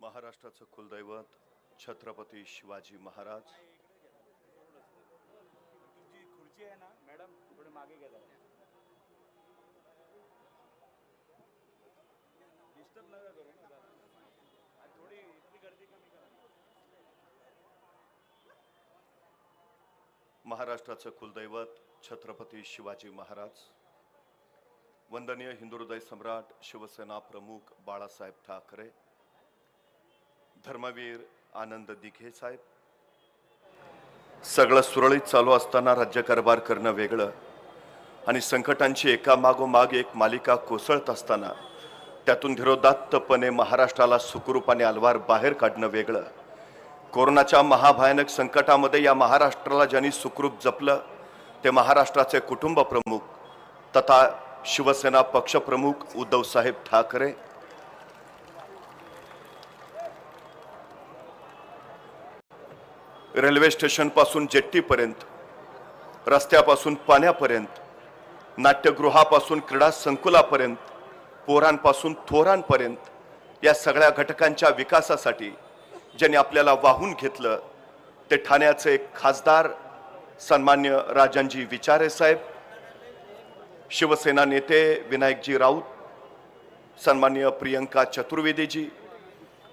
महाराष्ट्राचं कुलदैवत छत्रपती शिवाजी महाराज. तुमची खुर्ची आहे ना मॅडम थोडे मागे गेला डिस्टर्ब नका करू ना. आणि थोडी इथली गर्दी कमी करा. महाराष्ट्राचं कुलदैवत छत्रपती शिवाजी महाराज. वंदनीय हिंदुहृदय सम्राट शिवसेना प्रमुख बाळासाहेब ठाकरे. धर्मवीर आनंद दिघे साहेब. सगळं सुरळीत चालू असताना राज्यकारभार करणं वेगळं आणि संकटांची एकामागोमाग एक मालिका कोसळत असताना त्यातून धीरोदात्तपणे महाराष्ट्राला सुखरूपाने अलवार बाहेर काढणं वेगळं. कोरोनाच्या महाभयानक संकटामध्ये या महाराष्ट्राला ज्यांनी सुखरूप जपलं ते महाराष्ट्राचे कुटुंब प्रमुख तथा शिवसेना पक्षप्रमुख उद्धवसाहेब ठाकरे रेल्वे स्टेशनपासून जेट्टीपर्यंत रस्त्यापासून पाण्यापर्यंत नाट्यगृहापासून क्रीडा संकुलापर्यंत पोरांपासून थोरांपर्यंत या सगळ्या घटकांच्या विकासासाठी ज्यांनी आपल्याला वाहून घेतलं ते ठाण्याचे खासदार सन्मान्य राजनजी विचारे साहेब शिवसेना नेते विनायकजी राऊत सन्मान्य प्रियंका चतुर्वेदीजी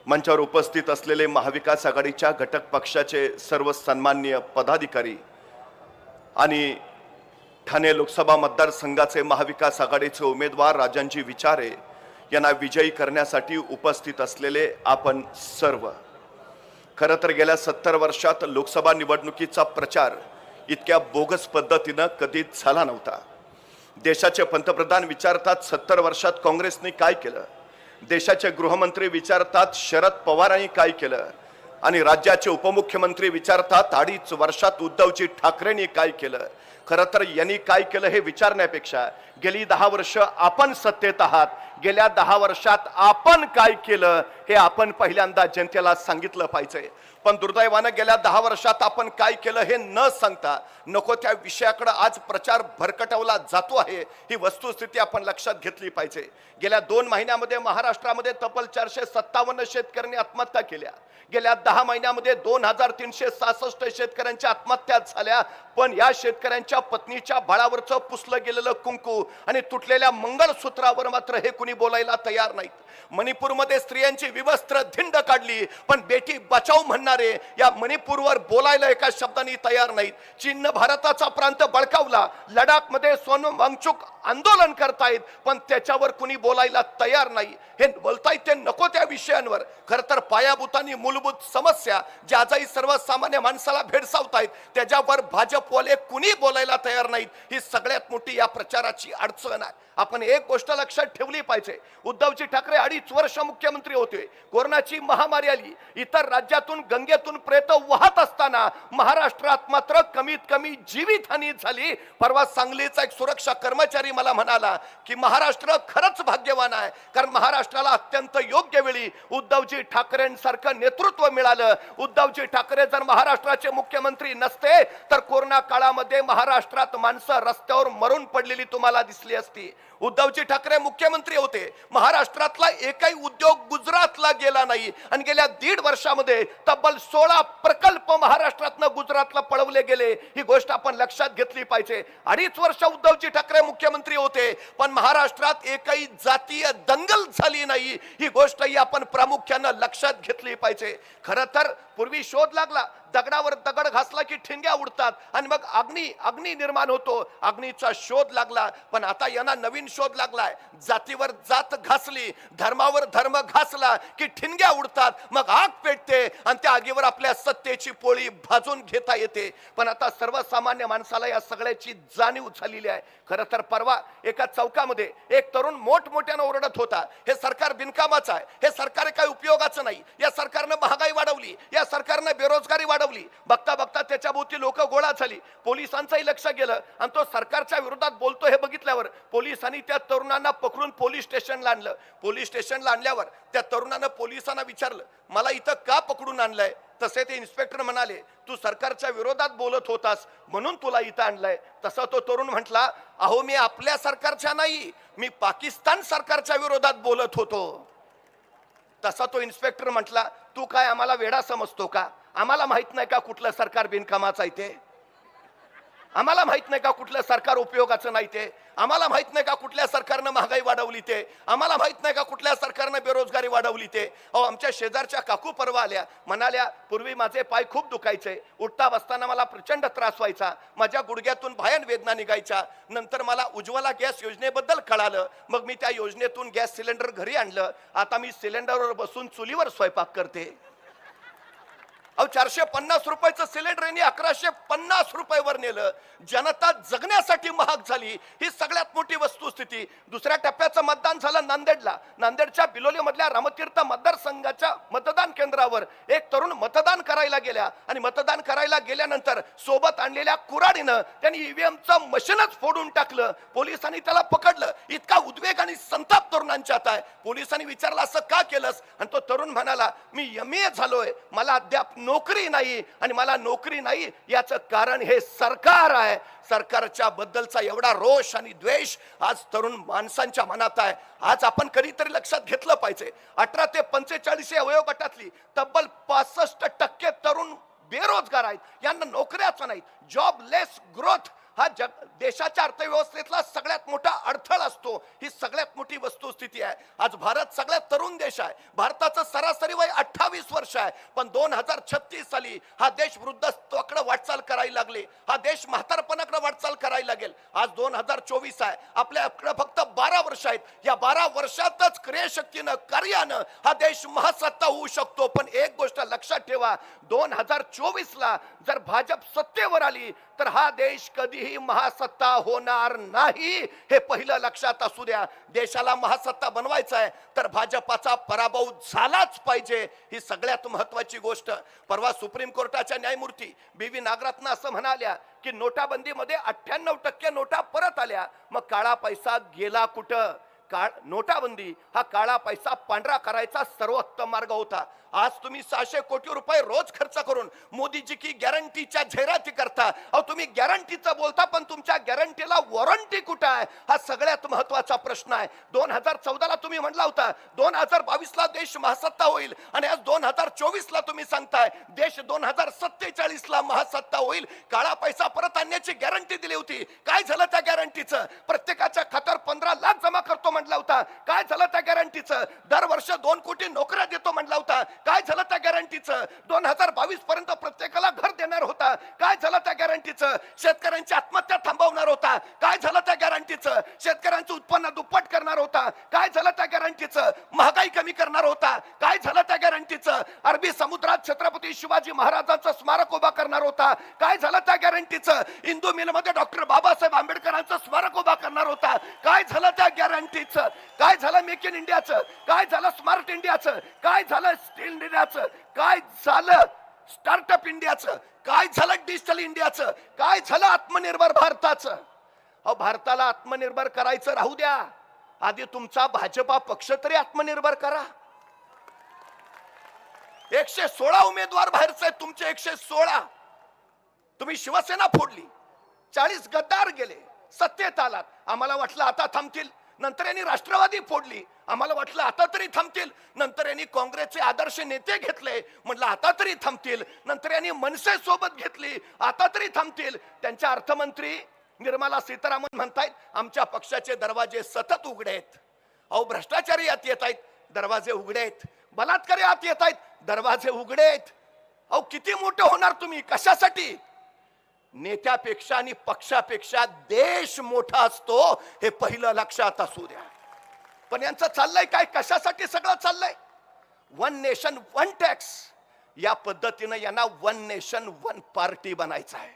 मंचावर उपस्थित असलेले महाविकास आघाडीच्या घटक पक्षाचे सर्व सन्मान्य पदाधिकारी आणि ठाणे लोकसभा मतदारसंघाचे महाविकास आघाडीचे उमेदवार राजांजी विचारे यांना विजयी करण्यासाठी उपस्थित असलेले आपण सर्व. खरं तर गेल्या सत्तर वर्षात लोकसभा निवडणुकीचा प्रचार इतक्या बोगस पद्धतीनं कधीच झाला नव्हता. देशाचे पंतप्रधान विचारतात सत्तर वर्षात काँग्रेसने काय केलं? देशाचे गृहमंत्री विचारतात शरद पवारांनी काय केलं? आणि राज्याचे उपमुख्यमंत्री विचारतात अडीच वर्षात उद्धवजी ठाकरेंनी काय केलं? खरं तर यांनी काय केलं हे विचारण्यापेक्षा गेली दहा वर्ष आपण सत्तेत आहात गेल्या दहा वर्षात आपण काय केलं हे आपण पहिल्यांदा जनतेला सांगितलं पाहिजे. पण दुर्दैवानं गेल्या दहा वर्षात आपण काय केलं हे न सांगता नको त्या विषयाकडे आज प्रचार भरकटवला जातो आहे. ही वस्तुस्थिती आपण लक्षात घेतली पाहिजे. गेल्या दोन महिन्यामध्ये महाराष्ट्रामध्ये तब्बल चारशे सत्तावन्न शेतकऱ्यांनी आत्महत्या केल्या. गेल्या दहा महिन्यामध्ये दोन हजार तीनशे सहासष्ट शेतकऱ्यांच्या आत्महत्या झाल्या. पण या शेतकऱ्यांच्या पत्नीच्या बाळावरचं पुसलं गेलेलं कुंकू आणि तुटलेल्या मंगळसूत्रावर मात्र हे कुणी बोलायला तयार नाहीत. मणिपूरमध्ये स्त्रियांची विवस्त्र धिंड काढली पण बेटी बचाव म्हणणारे या मणिपूरवर बोलायला एका शब्दाने तयार नाहीत. चीननं भारताचा प्रांत बळकावला लडाखमध्ये सोन वांगचूक आंदोलन करतायत पण त्याच्यावर कुणी बोलायला तयार नाही. हे बोलतायत ते नको त्या विषयांवर. खर तर पायाभूतानी मूलभूत समस्या ज्या आजही सर्वसामान्य माणसाला भेडसावतायत त्याच्यावर भाजपवाले कुणी बोलायला तयार नाहीत. ही सगळ्यात मोठी या प्रचाराची अडचण आहे. आपण एक गोष्ट लक्षात ठेवली पाहिजे. उद्धवजी ठाकरे अडीच वर्ष मुख्यमंत्री होते. कोरोनाची महामारी आली. इतर राज्यातून गंगेतून प्रेत वाहत असताना महाराष्ट्रात मात्र कमीत कमी जीवितहानी झाली. परवा सांगलीचा एक सुरक्षा कर्मचारी मला म्हणाला की महाराष्ट्र खरंच भाग्यवान आहे. कारण महाराष्ट्राला अत्यंत योग्य वेळी उद्धवजी ठाकरेंसारखं नेतृत्व मिळालं. उद्धवजी ठाकरे जर महाराष्ट्राचे मुख्यमंत्री नसते तर कोरोना काळामध्ये महाराष्ट्रात माणसं रस्त्यावर मरून पडलेली तुम्हाला दिसली असती. उद्धवजी ठाकरे मुख्यमंत्री होते. महाराष्ट्रातला एकही उद्योग गुजरातला गेला नाही. आणि गेल्या दीड वर्षामध्ये तब्बल सोळा प्रकल्प महाराष्ट्रातनं गुजरातला पळवले गेले. ही गोष्ट आपण लक्षात घेतली पाहिजे. अडीच वर्ष उद्धवजी ठाकरे मुख्यमंत्री होते. पण महाराष्ट्रात एकही जातीय दंगल झाली नाही. ही गोष्टही आपण प्रामुख्यानं लक्षात घेतली पाहिजे. खरं तर पूर्वी शोध लागला. दगडावर दगड घासला की ठिणग्या उडतात. आणि मग अग्नी अग्नी निर्माण होतो. अग्नीचा शोध लागला. पण आता यांना नवीन शोध लागलाय. जातीवर जात घासली धर्मावर धर्म घासला की ठिणग्या उडतात. मग आग पेटते आणि त्या आगीवर आपल्या सत्तेची पोळी भाजून घेता येते. पण आता सर्वसामान्य माणसाला या सगळ्याची जाणीव झालेली आहे. खरं तर परवा एका चौकामध्ये एक तरुण मोठमोठ्यानं ओरडत होता. हे सरकार बिनकामाचं आहे. हे सरकार काही उपयोगाचं नाही. या सरकारनं महागाई वाढवली. या सरकारनं बेरोजगारी वाढवली. बघता बघता त्याच्या भोवती लोक गोळा झाली. पोलिसांचंही लक्ष गेलं. आणि तो सरकारच्या विरोधात बोलतो हे बघितल्यावर पोलिसांनी त्या तरुणांना पकडून पोलीस स्टेशनला आणलं. पोलीस स्टेशनला आणल्यावर त्या तरुणानं पोलिसांना विचारलं मला इथं का पकडून आणलंय? तसे ते इन्स्पेक्टर म्हणाले तू सरकारच्या विरोधात बोलत होतास म्हणून तुला इथं आणलंय. तसा तो तरुण म्हटला अहो मी आपल्या सरकारच्या नाही मी पाकिस्तान सरकारच्या विरोधात बोलत होतो. तसा तो इन्स्पेक्टर म्हटला तू काय आम्हाला वेडा समजतो का? आम्हाला माहीत नाही का कुठलं सरकार बिनकामाचं आहे ते? आम्हाला माहीत नाही का कुठलं सरकार उपयोगाचं नाही ते? आम्हाला माहीत नाही का कुठल्या सरकारनं महागाई वाढवली ते? आम्हाला माहीत नाही का कुठल्या सरकारनं बेरोजगारी वाढवली ते? अहो आमच्या शेजारच्या काकू परवा आल्या. म्हणाल्या पूर्वी माझे पाय खूप दुखायचे. उठता बसताना मला प्रचंड त्रास व्हायचा. माझ्या गुडघ्यातून भयान वेदना निघायच्या. नंतर मला उज्ज्वला गॅस योजनेबद्दल कळालं. मग मी त्या योजनेतून गॅस सिलेंडर घरी आणलं. आता मी सिलेंडरवर बसून चुलीवर स्वयंपाक करते. अहो चारशे पन्नास रुपयाचं सिलेंडर यांनी अकराशे पन्नास रुपयावर नेलं. जनता जगण्यासाठी महाग झाली. ही सगळ्यात मोठी वस्तुस्थिती. दुसऱ्या टप्प्याचं मतदान झालं नांदेडला. नांदेडच्या बिलोलीमधल्या रामतीर्थ मतदारसंघाच्या मतदान केंद्रावर एक तरुण मतदान करायला गेल्या. आणि मतदान करायला गेल्यानंतर सोबत आणलेल्या कुराडीनं त्यांनी ईव्हीएमचं मशीनच फोडून टाकलं. पोलिसांनी त्याला पकडलं. इतका उद्वेग आणि संताप तरुणांच्यात आहे. पोलिसांनी विचारलं असं का केलंस? आणि तो तरुण म्हणाला मी एम ए झालोय. मला अद्याप नोकरी नाही आणि मला नोकरी नाही याचं कारण हे सरकार आहे. सरकारच्या बद्दलचा एवढा रोष आणि द्वेष आज तरुण माणसांच्या मनात आहे. आज आपण कधीतरी लक्षात घेतलं पाहिजे. अठरा ते पंचेचाळीस या वयोगटातली तब्बल पासष्ट टक्के तरुण बेरोजगार आहेत. यांना नोकऱ्याच नाहीत जॉबलेस ग्रोथ हा जग देशाच्या अर्थव्यवस्थेतला सगळ्यात मोठा अडथळा असतो. ही सगळ्यात मोठी वस्तुस्थिती आहे. आज भारत सगळ्यात तरुण देश आहे. भारताचं सरासरी वय अठ्ठावीस वर्ष आहे. पण दोन हजार छत्तीस साली हा देश वृद्धत्वाकडे वाटचाल करायला लागले. हा देश म्हातारपणाकडे वाटचाल करायला लागेल. आज दोन हजार चोवीस आहे. आपल्याकडे फक्त बारा वर्ष आहेत. या बारा वर्षात क्रियशक्तीनं कार्यानं हा देश महासत्ता होऊ शकतो. पण एक गोष्ट लक्षात ठेवा दोन हजार चोवीस ला जर भाजप सत्तेवर आली तर हा देश कधीही महासत्ता होणार नाही हे पहिलं लक्षात असू द्या. देशाला महासत्ता बनवायचा आहे तर भाजपाचा पराभव झालाच पाहिजे ही सगळ्यात महत्वाची गोष्ट. परवा सुप्रीम कोर्टाच्या न्यायमूर्ती बी व्ही नागरत्न असं म्हणाल्या की नोटाबंदीमध्ये अठ्ठ्याण्णव टक्के नोटा परत आल्या मग काळा पैसा गेला कुठं? काळ नोटाबंदी हा काळा पैसा पांढरा करायचा सर्वोत्तम मार्ग होता. आज तुम्ही सहाशे कोटी रुपये रोज खर्च करून मोदीजी की गॅरंटीच्या जाहिराती करता. अहो तुम्ही गॅरंटीचं बोलता पण तुमच्या गॅरंटीला वॉरंटी कुठं आहे? हा सगळ्यात महत्त्वाचा प्रश्न आहे. दोन हजार चौदाला तुम्ही म्हटला होता दोन हजार बावीसला देश महासत्ता होईल. आणि आज दोन हजार चोवीसला तुम्ही सांगताय देश दोन हजार सत्तेचाळीसला महासत्ता होईल. काळा पैसा परत आणण्याची गॅरंटी दिली होती. काय झालं त्या गॅरंटीचं? प्रत्येकाच्या खात्यावर पंधरा लाख जमा करतो. होता? काय झालं त्या गॅरंटीचं दरवर्ष दोन कोटी नोकऱ्या देतो म्हटला होता. काय झालं त्या गॅरंटीचं दोन हजार बावीस पर्यंत प्रत्येकाला घर देणार होता. काय झालं त्या गॅरंटीचं शेतकऱ्यांची आत्महत्या थांबवणार होता. काय झालं त्या गॅरंटीचं शेतकऱ्यांचं उत्पन्न दुप्पट करणार होता. काय झालं त्या गॅरंटीचं महागाई कमी करणार होता. काय झालं त्या गॅरंटीचं अरबी समुद्रात छत्रपती शिवाजी महाराजांचं स्मारक उभा करणार होता. काय झालं त्या गॅरंटीचं इंदू मिलमध्ये डॉक्टर बाबासाहेब आंबेडकरांचं स्मारक उभा करणार होता. काय झालं त्या गॅरंटीचं काय झालं मेक इन इंडियाचं? काय झालं स्मार्ट इंडियाचं? काय झालं स्टील इंडियाचं? काय झालं स्टार्टअप इंडियाचं? काय झालं डिजिटल इंडियाचं? काय झालं आत्मनिर्भर भारताचं? अहो भारताला आत्मनिर्भर करायचं राहू द्या. आधी तुमचा भाजपा पक्ष तरी आत्मनिर्भर करा. एकशे सोळा उमेदवार बाहेरचे तुमचे एकशे सोळा. तुम्ही शिवसेना फोडली. चाळीस गद्दार गेले. सत्तेत आलात. आम्हाला वाटलं आता थांबतील. नंतर यांनी राष्ट्रवादी फोडली. आम्हाला वाटलं आता तरी थांबतील. नंतर यांनी काँग्रेसचे आदर्श नेते घेतले. म्हटलं आता तरी थांबतील. नंतर यांनी मनसे सोबत घेतली. आता तरी थांबतील. त्यांच्या अर्थमंत्री निर्मला सीतारामन म्हणतायत आमच्या पक्षाचे दरवाजे सतत उघडे आहेत. अहो भ्रष्टाचारी आत येत आहेत. दरवाजे उघडे आहेत. बलात्कारी आत येत आहेत. दरवाजे उघडे आहेत. अहो किती मोठे होणार तुम्ही? कशासाठी? नेत्यापेक्षा आणि पक्षापेक्षा देश मोठा असतो हे पहिलं लक्षात असू द्या. पण यांचं चाललंय काय? कशासाठी सगळं चाललंय? वन नेशन वन टॅक्स या पद्धतीनं यांना वन नेशन वन पार्टी बनायचं आहे.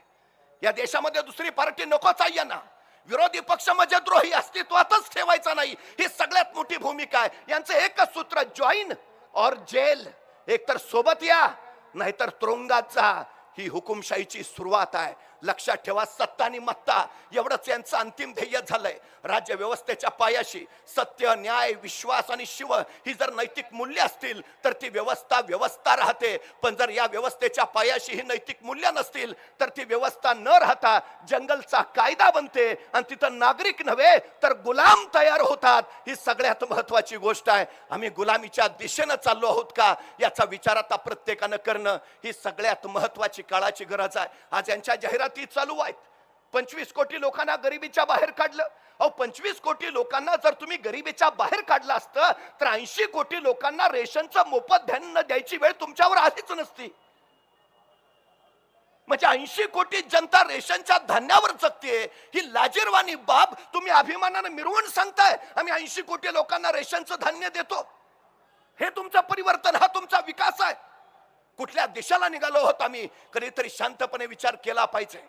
या देशामध्ये दुसरी पार्टी नकोच आहे यांना विरोधी पक्ष म्हणजे द्रोही अस्तित्वातच ठेवायचा नाही. ही सगळ्यात मोठी भूमिका आहे. यांचं एकच सूत्र जॉईन और जेल एकतर सोबत या नाहीतर तुरुंगात जा. ही हुकुमशाहीची सुरुवात आहे. लक्षात ठेवा सत्ता आणि मत्ता एवढंच यांचं अंतिम ध्येय झालंय. राज्य व्यवस्थेच्या पायाशी सत्य न्याय विश्वास आणि शिव ही जर नैतिक मूल्य असतील तर ती व्यवस्था व्यवस्था राहते. पण जर या व्यवस्थेच्या पायाशी ही नैतिक मूल्य नसतील तर ती व्यवस्था न राहता जंगलचा कायदा बनते आणि तिथं नागरिक नव्हे तर गुलाम तयार होतात. ही सगळ्यात महत्वाची गोष्ट आहे. आम्ही गुलामीच्या दिशेनं चाललो आहोत का? याचा विचार आता प्रत्येकानं करणं ही सगळ्यात महत्वाची काळाची गरज आहे. आज यांच्या जाहिरात ती चालू आहेत. पंचवीस कोटी लोकांना गरिबीच्या बाहेर काढलं. अहो पंचवीस कोटी लोकांना जर तुम्ही गरिबीच्या बाहेर काढलं असतं तर ऐंशी कोटी लोकांना रेशनचं मोफत धान्य द्यायची वेळ तुमच्यावर आलीच नसती. म्हणजे ऐंशी कोटी जनता रेशनच्या धान्यावर जगते ही लाजीरवाणी बाब तुम्ही अभिमानानं मिरवून सांगताय. आम्ही ऐंशी कोटी लोकांना रेशनचं धान्य देतो. हे तुमचं परिवर्तन हा तुमचा विकास आहे. कुठल्या देशाला निघालो आहोत आम्ही? कधीतरी शांतपणे विचार केला पाहिजे.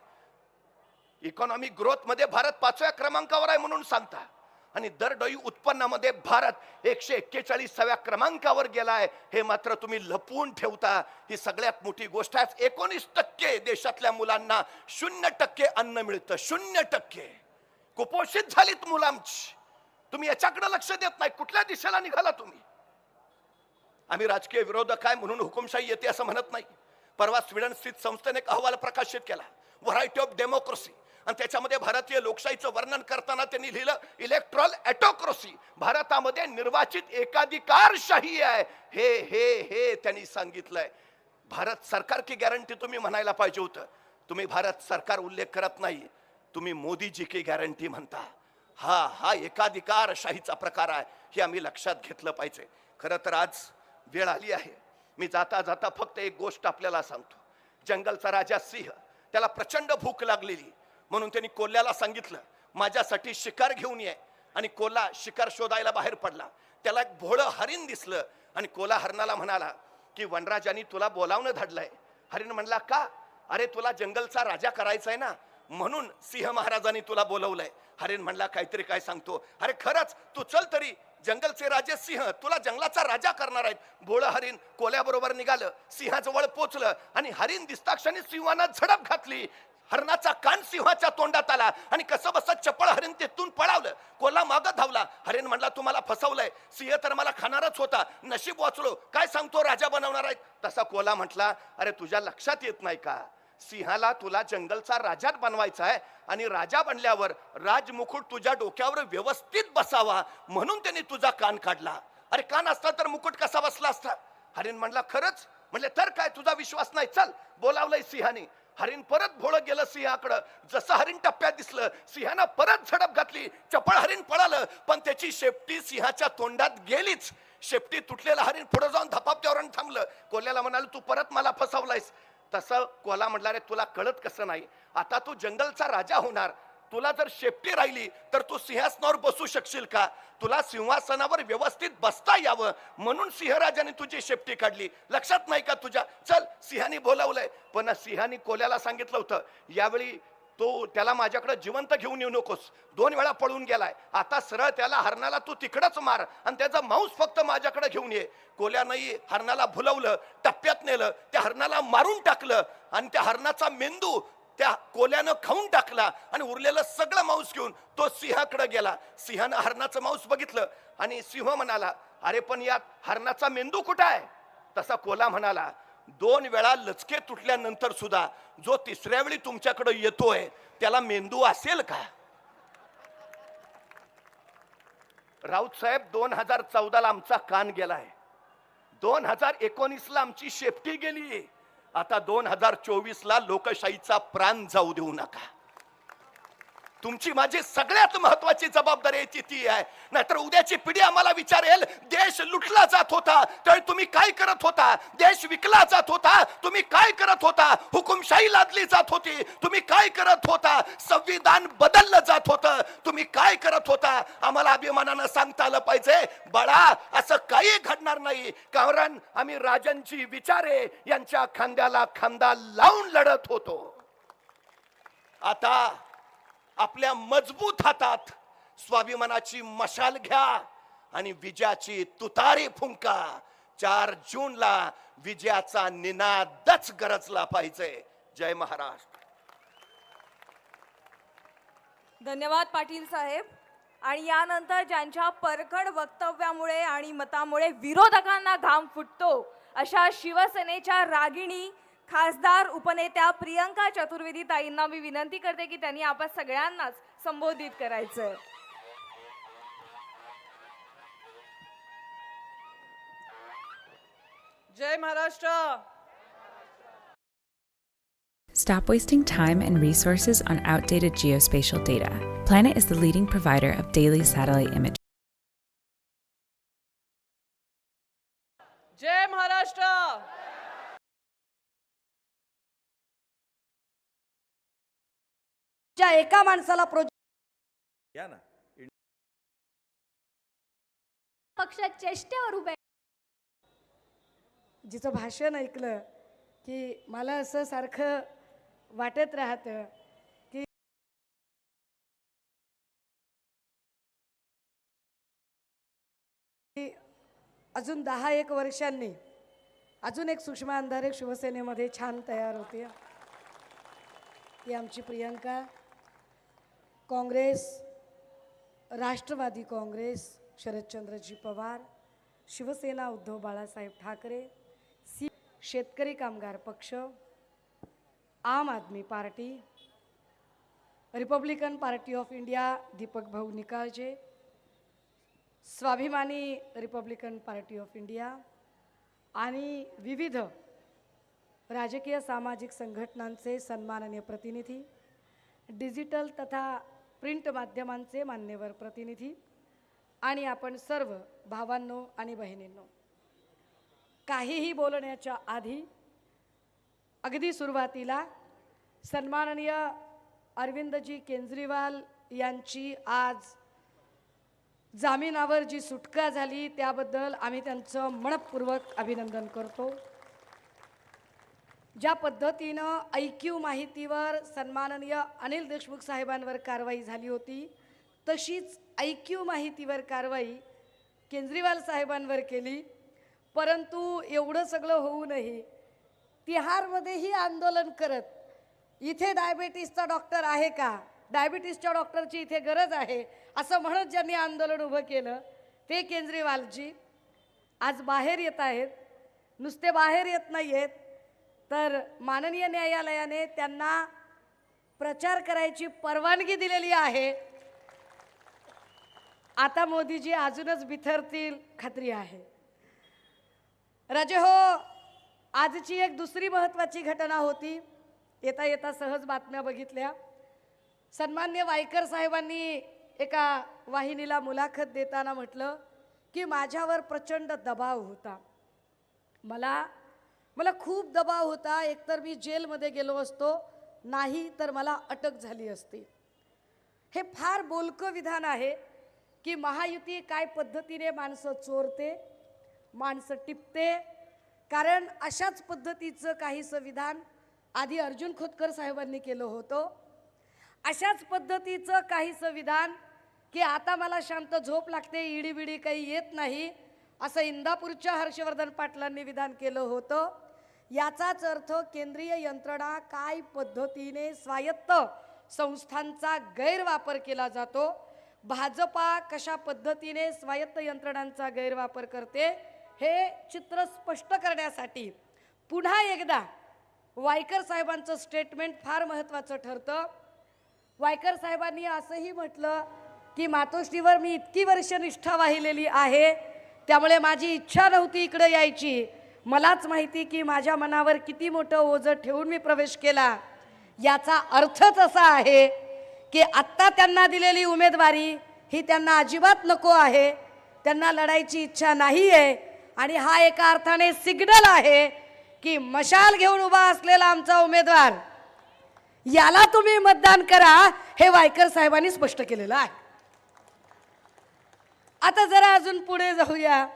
इकॉनॉमिक ग्रोथमध्ये भारत पाचव्या क्रमांकावर आहे म्हणून सांगता. आणि दरडोई उत्पन्नामध्ये भारत एकशे एक्केचाळीसाव्या क्रमांकावर गेलाय हे मात्र तुम्ही लपवून ठेवता. ही सगळ्यात मोठी गोष्ट आहे. एकोणीस टक्के देशातल्या मुलांना शून्य टक्के अन्न मिळतं. शून्य टक्के. कुपोषित झालीत मुलांची तुम्ही याच्याकडे लक्ष देत नाही. कुठल्या दिशेला निघाला तुम्ही? आम्ही राजकीय विरोधक आहे म्हणून हुकुमशाही येते असं म्हणत नाही. परवा स्वीडन स्थित संस्थेने एक अहवाल प्रकाशित केला. व्हरायटी ऑफ डेमोक्रेसी आणि त्याच्यामध्ये भारतीय लोकशाहीचं वर्णन करताना त्यांनी लिहिलं इलेक्ट्रॉल ॲटोक्रोसी भारतामध्ये निर्वाचित एकाधिकारशाही आहे. हे हे हे त्यांनी सांगितलंय. भारत सरकार की गॅरंटी तुम्ही म्हणायला पाहिजे होतं. तुम्ही भारत सरकार उल्लेख करत नाही. तुम्ही मोदीजी की गॅरंटी म्हणता. हा हा एकाधिकारशाहीचा प्रकार आहे. हे आम्ही लक्षात घेतलं पाहिजे. खरं तर आज वेळ आली आहे. मी जाता जाता फक्त एक गोष्ट आपल्याला सांगतो. जंगलचा राजा सिंह त्याला प्रचंड भूक लागलेली. म्हणून त्यांनी कोल्ह्याला सांगितलं माझ्यासाठी शिकार घेऊन ये. आणि कोल्हा शिकार शोधायला बाहेर पडला. त्याला एक भोळं हरिण दिसलं आणि कोल्हा हरणाला म्हणाला की वनराजानी तुला बोलावणं धाडलंय. हरिण म्हणला का? अरे तुला जंगलचा राजा करायचा आहे ना म्हणून सिंह महाराजांनी तुला बोलवलंय. हरिण म्हणला काहीतरी काय सांगतो. अरे खरंच? तू चल तरी. जंगलचे राजे सिंह तुला जंगलाचा राजा करणार आहेत. भोळं हरिण कोल्याबरोबर निघालं सिंहाजवळ पोचलं आणि हरिण दिसताक्षणी सिंहानं झडप घातली. हरणाचा कान सिंहाच्या तोंडात आला आणि कसं बसत चपळ हरिण तेथून पळावलं. कोला मागं धावला. हरिण म्हणला तुम्हाला फसवलंय. सिंह तर मला खाणारच होता. नशीब वाचलो. काय सांगतो राजा बनवणार आहे तसा कोला म्हटला अरे तुझ्या लक्षात येत नाही का? सिंहाला तुला जंगलचा राजाच बनवायचा आहे. आणि राजा बनल्यावर राजमुकुट तुझ्या डोक्यावर व्यवस्थित बसावा म्हणून त्यांनी तुझा कान काढला. अरे कान असता तर मुकुट कसा बसला असता? हरिण म्हणला खरंच? म्हणले तर काय? तुझा विश्वास नाही. चल बोलावलंय सिंहाने. हरिण परत भोळं गेलं सिंहाकडं. जसं हरिण टप्प्यात दिसलं सिंहानं परत झडप घातली. चपळ हरिण पळालं पण त्याची शेपटी सिंहाच्या तोंडात गेलीच. शेपटी तुटलेलं हरिण पुढे जाऊन धपापत्यावर थांबलं. कोल्याला म्हणाल तू परत मला फसवलायस. तसं कोला म्हटला रे तुला कळत कसं नाही? आता तू जंगलचा राजा होणार. तुला जर शेपटी राहिली तर तू सिंहासनावर बसू शकशील का? तुला सिंहासनावर व्यवस्थित बसता यावं. म्हणून सिंहराजाने तुझी शेपटी काढली. लक्षात नाही का तुझ्या? चल सिंहाने बोलावलंय. पण सिंहाने कोल्याला सांगितलं होतं यावेळी तो त्याला माझ्याकडे जिवंत घेऊन येऊ नकोस. दोन वेळा पळून गेलाय. आता सरळ त्याला हरणाला तू तिकडच मार आणि त्याचा मांस फक्त माझ्याकडे घेऊन ये. कोल्यानंही हरणाला भुलवलं टप्प्यात नेलं त्या हरणाला मारून टाकलं आणि त्या हरणाचा मेंदू त्या कोल्यानं खाऊन टाकला आणि उरलेलं सगळं मांस घेऊन तो सिंहाकडे गेला. सिंहानं हरणाचं मांस बघितलं आणि सिंह म्हणाला अरे पण यात हरणाचा मेंदू कुठं आहे? तसा कोला म्हणाला दोन वेळा लचके तुटल्यानंतर सुद्धा जो तिसऱ्या वेळी तुमच्याकडे येतोय त्याला मेंदू असेल का? राऊत साहेब दोन हजार चौदाला आमचा कान गेलाय. दोन हजार एकोणीस ला आमची शेपटी गेली आता दोन हजार चोवीस ला लोकशाहीचा प्राण जाऊ देऊ नका. तुमची माझी सगळ्यात महत्वाची जबाबदारी ती ती आहे. नाहीतर उद्याची पिढी आम्हाला विचारेल देश लुटला जात होता तर तुम्ही काय करत होता? देश विकला जात होता तुम्ही काय करत होता? हुकुमशाही लादली जात होती तुम्ही काय करत होता? संविधान बदललं जात होतं तुम्ही काय करत होता? आम्हाला अभिमानानं सांगता आलं पाहिजे बाळा असं काही घडणार नाही. कारण आम्ही राजांची विचारे यांच्या खांद्याला खांदा लावून लढत होतो. आता आपल्या मजबूत हातात स्वाभिमानाची मशाल घ्या आणि विजयाची तुतारी फुंका. चार जूनला विजयाचा निनादच गरजला पाहिजे. जय महाराष्ट्र धन्यवाद पाटील साहेब. आणि यानंतर ज्यांच्या परखड वक्तव्यामुळे आणि मतामुळे विरोधकांना घाम फुटतो अशा शिवसेनेच्या रागिणी खासदार उपनेत्या प्रियंका चतुर्वेदी ताईंना मी विनंती करते की त्यांनी आपण सगळ्यांनाच संबोधित करायचं जय Maharashtra Stop wasting time and resources on outdated geospatial data. Planet is the leading provider of daily satellite imagery. जय महाराष्ट्र ज्या एका माणसाला प्रोजेक्ट या ना. पक्षात चेष्टेवर उभे जिचं भाषण ऐकलं की मला असं सारखं वाटत राहतं की की अजून दहा एक वर्षांनी अजून एक सुषमा अंधारे शिवसेनेमध्ये छान तयार होते. ती आमची Priyanka Congress Rashtrawadi Congress Sharadchandraji Pawar Shivsena Uddhav Balasaheb Thackeray C Shetkari Kamgar Paksha Aam Aadmi Party Republican Party of India Deepak Bhau Nikalje Swabhimani Republican party of India आणि विविध राजकीय सामाजिक संघटनांचे सन्माननीय प्रतिनिधी डिजिटल तथा प्रिंट माध्यमांचे मान्यवर प्रतिनिधी आणि आपण सर्व भावांनो आणि बहिणींनो काहीही बोलण्याच्या आधी अगदी सुरुवातीला सन्माननीय अरविंदजी केजरीवाल यांची आज जामिनावर जी सुटका झाली त्याबद्दल आम्ही त्यांचं मनपूर्वक अभिनंदन करतो. ज्या पद्धतीनं ऐक्यू माहितीवर सन्माननीय अनिल देशमुख साहेबांवर कारवाई झाली होती तशीच ऐक्यू माहितीवर कारवाई केजरीवाल साहेबांवर केली. परंतु एवढं सगळं होऊनही तिहारमध्येही आंदोलन करत इथे डायबेटीसचा डॉक्टर आहे का? डायबिटीसच्या डॉक्टरची इथे गरज आहे असं म्हणत ज्यांनी आंदोलन उभं केलं ते केजरीवालजी. आज बाहेर येत आहेत. नुसते बाहेर येत नाही आहेत तर माननीय न्यायालयाने त्यांना प्रचार करायची परवानगी दिलेली आहे. आता मोदीजी अजूनच बिथरतील खात्री आहे. राजे हो आजची एक दुसरी महत्त्वाची घटना होती. येता येता सहज बातम्या बघितल्या. सन्मान्य वायकर साहेबांनी एका वाहिनीला मुलाखत देताना म्हटलं की माझ्यावर प्रचंड दबाव होता. मला मला खूप दबाव होता. एकतर मी जेलमध्ये गेलो असतो नाही तर मला अटक झाली असती. हे फार बोलकं विधान आहे की महायुती काय पद्धतीने माणसं चोरते माणसं टिपते. कारण अशाच पद्धतीचं काहीसं विधान आधी अर्जुन खोतकर साहेबांनी केलं होतं. अशाच पद्धतीचं काहीसं विधान की आता मला शांत झोप लागते इडीबिडी काही येत नाही असं इंदापूरच्या हर्षवर्धन पाटलांनी विधान केलं होतं. याचाच अर्थ केंद्रीय यंत्रणा काय पद्धतीने स्वायत्त संस्थांचा गैरवापर केला जातो? भाजपा कशा पद्धतीने स्वायत्त यंत्रणांचा गैरवापर करते? हे चित्र स्पष्ट करण्यासाठी पुन्हा एकदा वायकर साहेबांचं स्टेटमेंट फार महत्त्वाचं ठरतं. वायकर साहेबांनी असंही म्हटलं की मातोश्रीवर मी इतकी वर्ष निष्ठा वाहिलेली आहे त्यामुळे माझी इच्छा नव्हती इकडं यायची. मलाच माहिती की माझ्या मनावर किती मोठं ओझं ठेवून मी प्रवेश केला. याचा अर्थच असा आहे की आत्ता त्यांना दिलेली उमेदवारी ही त्यांना अजिबात नको आहे. त्यांना लढायची इच्छा नाही आहे आणि हा एका अर्थाने सिग्नल आहे की मशाल घेऊन उभा असलेला आमचा उमेदवार याला तुम्ही मतदान करा हे वायकर साहेबांनी स्पष्ट केलेलं आहे. आता जरा अजून पुढे जाऊया.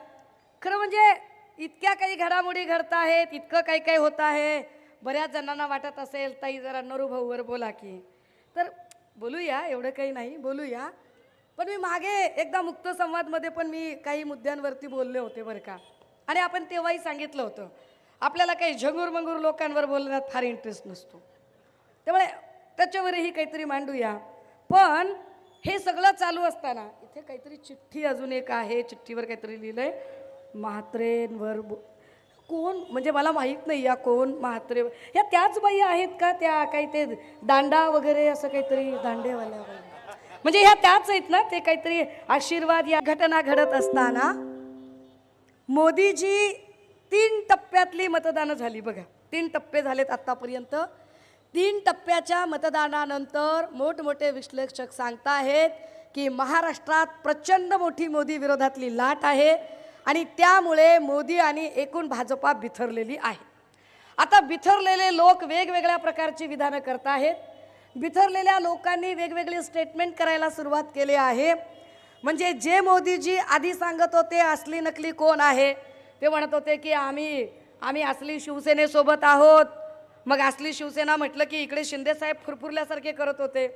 खरं म्हणजे इतक्या काही घडामोडी घडत आहेत इतकं काही काही होत आहे. बऱ्याच जणांना वाटत असेल ताई जरा नरूभाऊवर बोला की. तर बोलूया एवढं काही नाही बोलूया. पण मी मागे एकदा मुक्त संवादमध्ये पण मी काही मुद्द्यांवरती बोलले होते बरं का. आणि आपण तेव्हाही सांगितलं होतं. आपल्याला काही झंगूर मंगूर लोकांवर बोलण्यात फार इंटरेस्ट नसतो. त्यामुळे त्याच्यावरही काहीतरी मांडूया. पण हे सगळं चालू असताना इथे काहीतरी चिठ्ठी अजून एक आहे चिठ्ठीवर काहीतरी लिहिलं आहे म्हात्रेंवर बो- कोण म्हणजे मला माहीत नाही या कोण म्हात्रे या त्याच बाई आहेत का त्या काही ते दांडा वगैरे असं काहीतरी दांडेवाल्या वगैरे. म्हणजे ह्या त्याच आहेत ना ते काहीतरी आशीर्वाद या घटना घडत असताना मोदीजी तीन टप्प्यातली मतदानं झाली बघा. तीन टप्पे झालेत आत्तापर्यंत तीन टप्प्याच्या मतदानानंतर मोठमोठे विश्लेषक सांगताहेत की महाराष्ट्रात प्रचंड मोठी मोदी विरोधातली लाट आहे. आणि त्यामुळे मोदी आणि एकूण भाजपा बिथरलेली आहे. आता बिथरलेले लोक वेगवेगळ्या प्रकारची विधानं करत आहेत. बिथरलेल्या लोकांनी वेगवेगळे स्टेटमेंट करायला सुरुवात केली आहे. म्हणजे जे मोदीजी आधी सांगत होते असली नकली कोण आहे? ते म्हणत होते की आम्ही आम्ही असली शिवसेनेसोबत आहोत. मग असली शिवसेना म्हटलं की इकडे शिंदेसाहेब फुरफुरल्यासारखे करत होते.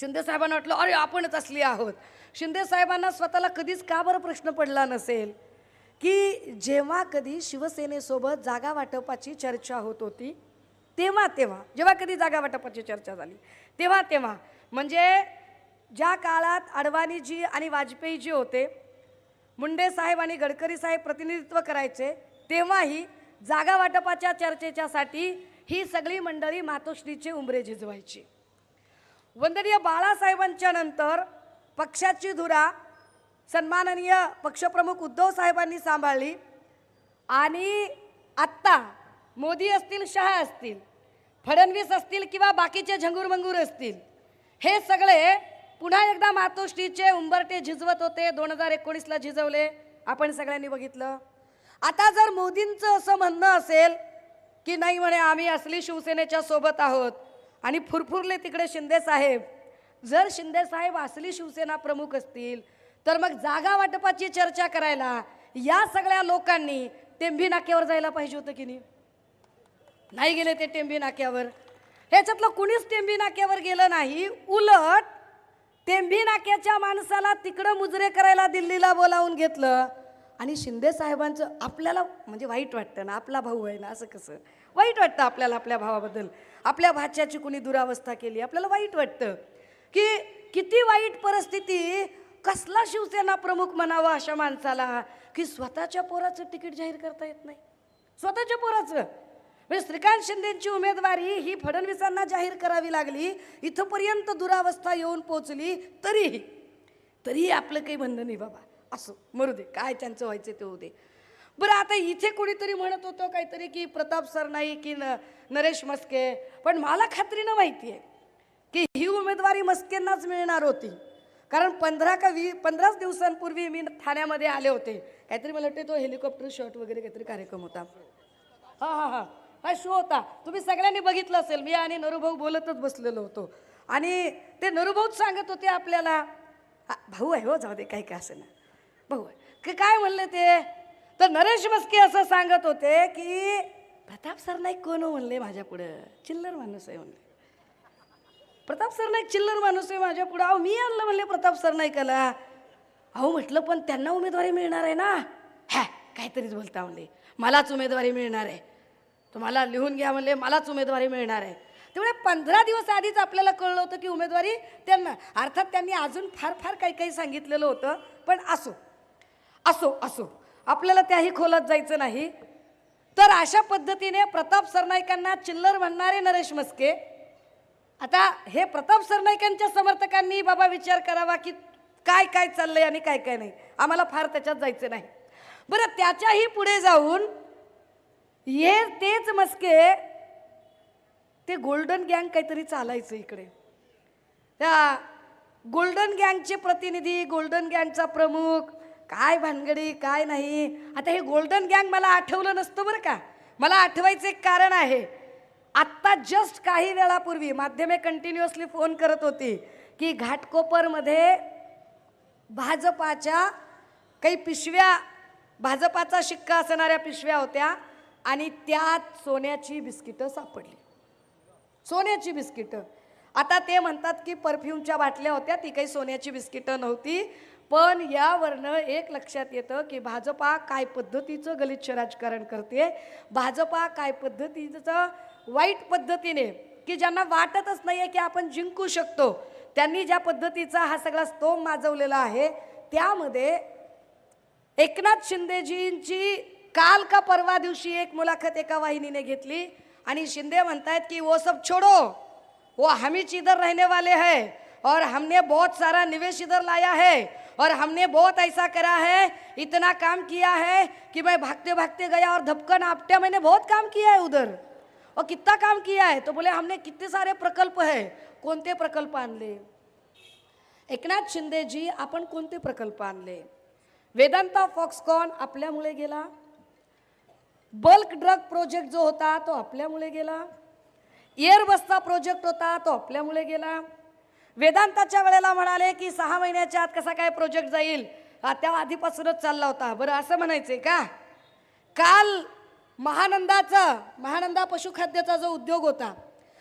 शिंदेसाहेबांना म्हटलं वाटलं अरे आपणच असली आहोत. शिंदे साहेबांना स्वतःला कधीच का बरं प्रश्न पडला नसेल? की जेव्हा कधी शिवसेनेसोबत जागा वाटपाची चर्चा होत होती तेव्हा तेव्हा जेव्हा कधी जागा वाटपाची चर्चा झाली तेव्हा तेव्हा म्हणजे ज्या काळात अडवाणीजी आणि वाजपेयीजी होते मुंडे साहेब आणि गडकरी साहेब प्रतिनिधित्व करायचे तेव्हाही जागा वाटपाच्या चर्चेच्यासाठी ही सगळी मंडळी मातोश्रीचे उंबरे झिजवायची. वंदनीय बाळासाहेबांच्या नंतर पक्षाची धुरा सन्माननीय पक्षप्रमुख उद्धव साहेबांनी सांभाळली. आणि आत्ता मोदी असतील शहा असतील फडणवीस असतील किंवा बाकीचे झंगूरमंगूर असतील हे सगळे पुन्हा एकदा मातोश्रीचे उंबरटे झिजवत होते. दोन हजार एकोणीसला झिजवले आपण सगळ्यांनी बघितलं. आता जर मोदींचं असं म्हणणं असेल की नाही म्हणे आम्ही असली शिवसेनेच्या सोबत आहोत आणि फुरफुरले तिकडे शिंदे साहेब जर शिंदेसाहेब असली शिवसेना प्रमुख असतील तर मग जागा वाटपाची चर्चा करायला या सगळ्या लोकांनी टेंभी नाक्यावर जायला पाहिजे होतं की नाही? नाही गेले ते टेंबी नाक्यावर. ह्याच्यातलं कुणीच टेंबी नाक्यावर गेलं नाही. उलट टेंबी नाक्याच्या माणसाला तिकडं मुजरे करायला दिल्लीला बोलावून घेतलं आणि शिंदे साहेबांचं आपल्याला म्हणजे वाईट वाटतं ना आपला भाऊ आहे ना असं कसं? वाईट वाटतं आपल्याला आपल्या भावाबद्दल. आपल्या भाच्याची कुणी दुरावस्था केली आपल्याला वाईट वाटतं. की किती वाईट परिस्थिती कसला शिवसेना प्रमुख म्हणावा अशा माणसाला की स्वतःच्या पोराचं तिकीट जाहीर करता येत नाही. स्वतःच्या पोराचं. म्हणजे श्रीकांत शिंदेची उमेदवारी ही फडणवीसांना जाहीर करावी लागली इथंपर्यंत दुरावस्था येऊन पोचली तरीही तरीही आपलं काही म्हणणं नाही बाबा. असं मरू दे काय त्यांचं व्हायचं ते होऊ दे. बरं आता इथे कोणीतरी म्हणत होतं काहीतरी की प्रताप सरनाई की न नरेश मस्के पण मला खात्रीनं माहिती आहे. की ही उमेदवारी मस्केंनाच मिळणार होती. कारण पंधरा का वी पंधराच दिवसांपूर्वी मी ठाण्यामध्ये आले होते. काहीतरी मला वाटते तो हेलिकॉप्टर शॉट वगैरे काहीतरी कार्यक्रम होता. हा हा हा. हा शो होता. तुम्ही सगळ्यांनी बघितलं असेल. मी आणि नरूभाऊ बोलतच बसलेलो होतो. आणि ते नरूभाऊच सांगत होते आपल्याला भाऊ आहे हो जाऊ दे काही काय असेल ना भाऊ आहे की काय म्हणले ते? तर नरेश मस्के असं सांगत होते की प्रताप सरनाईक कोण हो? म्हणले माझ्या पुढं चिल्लर माणूस आहे म्हणले. प्रताप सरनाईक चिल्लर माणूस आहे माझ्या पुढं. अहो मी आणलं म्हणले प्रताप सरनाईकाला अहो म्हटलं पण त्यांना उमेदवारी मिळणार आहे ना? हॅ काहीतरीच बोलता म्हणले. मलाच उमेदवारी मिळणार आहे. तुम्हाला लिहून घ्या म्हणले मलाच उमेदवारी मिळणार आहे. त्यामुळे पंधरा दिवस आधीच आपल्याला कळलं होतं की उमेदवारी त्यांना अर्थात त्यांनी अजून फार फार काही काही सांगितलेलं होतं. पण असो असो असो. आपल्याला त्याही खोलात जायचं नाही. तर अशा पद्धतीने प्रताप सरनाईकांना चिल्लर म्हणणारे नरेश मस्के आता हे प्रताप सरनाईकांच्या समर्थकांनी बाबा विचार करावा की काय काय चाललंय आणि काय काय नाही. आम्हाला फार त्याच्यात जायचं नाही. बरं त्याच्याही पुढे जाऊन हे तेच मस्के ते गोल्डन गँग काहीतरी चालायचं इकडे. त्या गोल्डन गँगचे प्रतिनिधी गोल्डन गँगचा प्रमुख काय भानगडी काय नाही. आता हे गोल्डन गँग मला आठवलं नसतं बरं का. मला आठवायचं एक कारण आहे. आत्ता जस्ट काही वेळापूर्वी माध्यमे कंटिन्युअसली फोन करत होती की घाटकोपरमध्ये भाजपाच्या काही पिशव्या भाजपाचा शिक्का असणाऱ्या पिशव्या होत्या आणि त्यात सोन्याची बिस्किटं सापडली. सोन्याची बिस्किटं. आता ते म्हणतात की परफ्यूमच्या बाटल्या होत्या ती काही सोन्याची बिस्किटं नव्हती पण यावरनं एक लक्षात येतं की भाजपा काय पद्धतीचं गलिच्छ राजकारण करते भाजपा काय पद्धतीचं वाईट पद्धतीने की ज्यांना वाटतच नाही आहे की आपण जिंकू शकतो त्यांनी ज्या पद्धतीचा हा सगळा स्तोम माजवलेला आहे त्यामध्ये एकनाथ शिंदेजींची काल का परवा दिवशी एक मुलाखत एका वाहिनीने घेतली आणि शिंदे म्हणतायत की वो सब छोड़ो वो हम इधर रहने वाले हैं और हमने बहुत सारा निवेश इधर लाया है और हमने बहुत ऐसा करा है इतना काम किया है कि मैं भागते भागते गया और धपकन आपटे मैंने बहुत काम किया है उधर। और कितना काम किया है? तो बोले हमने कितने सारे प्रकल्प है। कोणते प्रकल्प आणले एकनाथ शिंदेजी आपण कोणते प्रकल्प आणले वेदांता फॉक्सकॉन आपल्यामुळे गेला. बल्क ड्रग प्रोजेक्ट जो होता तो आपल्यामुळे गेला. एअरबसचा प्रोजेक्ट होता तो आपल्यामुळे गेला. वेदांताच्या वेळेला म्हणाले की सहा महिन्याच्या आत कसा काय प्रोजेक्ट जाईल? हा त्या आधीपासूनच चालला होता. बरं असं म्हणायचं का? काल महानंदाचा महानंदा पशुखाद्याचा जो उद्योग होता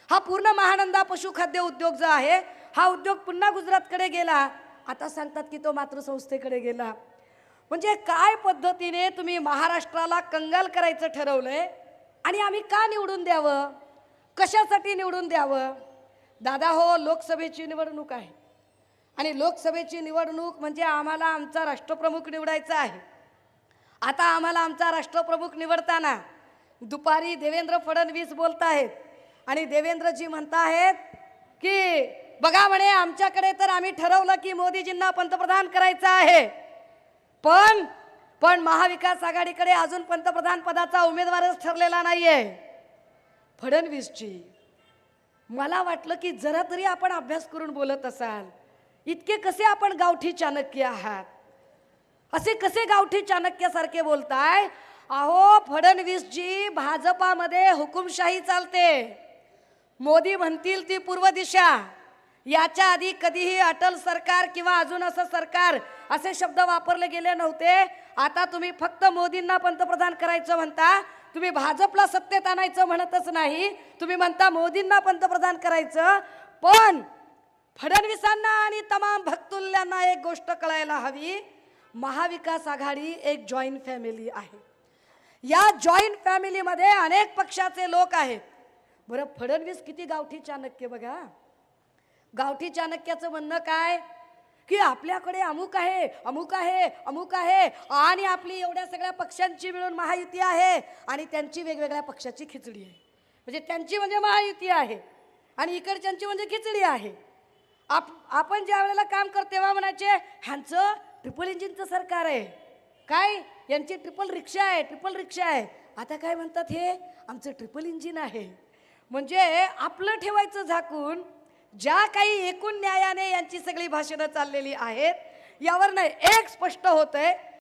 हा पूर्ण महानंदा पशुखाद्य उद्योग जो आहे हा उद्योग पुन्हा गुजरातकडे गेला. आता सांगतात की तो मातृसंस्थेकडे गेला. म्हणजे काय पद्धतीने तुम्ही महाराष्ट्राला कंगाल करायचं ठरवलंय आणि आम्ही का निवडून द्यावं? कशासाठी निवडून द्यावं? दादा हो लोकसभेची निवडणूक आहे. आणि लोकसभेची निवडणूक म्हणजे आम्हाला आमचा राष्ट्रप्रमुख निवडायचा आहे. आता आम्हाला आमचा राष्ट्रप्रमुख निवडताना दुपारी देवेंद्र फडणवीस बोलत आहेत आणि देवेंद्रजी म्हणताहेत की बघा म्हणे आमच्याकडे तर आम्ही ठरवलं की मोदीजींना पंतप्रधान करायचं आहे. पण पण महाविकास आघाडीकडे अजून पंतप्रधान पदाचा उमेदवारच ठरलेला नाही आहे फडणवीसची मला वाटलं की जरा तरी आपण अभ्यास करून बोलत असाल. इतके कसे आपण गावठी चाणक्य आहात? असे कसे गावठी चाणक्यासारखे बोलताय? अहो फडणवीसजी भाजपामध्ये हुकुमशाही चालते. मोदी म्हणतील ती पूर्व दिशा. याच्या आधी कधीही अटल सरकार किंवा अजून असं सरकार असे शब्द वापरले गेले नव्हते. आता तुम्ही फक्त मोदींना पंतप्रधान करायचं म्हणता. तुम्ही भाजपला सत्तेत आणायचं म्हणतच नाही. तुम्ही म्हणता मोदींना पंतप्रधान करायचं. पण फडणवीसांना आणि तमाम भक्तुल्यांना एक गोष्ट कळायला हवी. महाविकास आघाडी एक जॉईंट फॅमिली आहे. या जॉईंट फॅमिलीमध्ये अनेक पक्षाचे लोक आहेत. बरं फडणवीस किती गावठी चाणक्य बघा. गावठी चाणक्याचं म्हणणं काय? की आपल्याकडे अमुक आहे अमुक आहे अमुक आहे आणि आपली एवढ्या सगळ्या पक्षांची मिळून महायुती आहे आणि त्यांची वेगवेगळ्या पक्षाची खिचडी आहे. म्हणजे त्यांची म्हणजे महायुती आहे आणि इकडच्यांची म्हणजे खिचडी आहे. आप आपण ज्या वेळेला काम करतो तेव्हा म्हणायचे ह्यांचं ट्रिपल इंजिनचं सरकार आहे. काय? यांची ट्रिपल रिक्षा आहे ट्रिपल रिक्षा आहे. आता काय म्हणतात हे? आमचं ट्रिपल इंजिन आहे. म्हणजे आपलं ठेवायचं झाकून ज्या काही एकूण न्यायाने यांची सगळी भाषणं चाललेली आहेत यावर नाही एक स्पष्ट होतंय.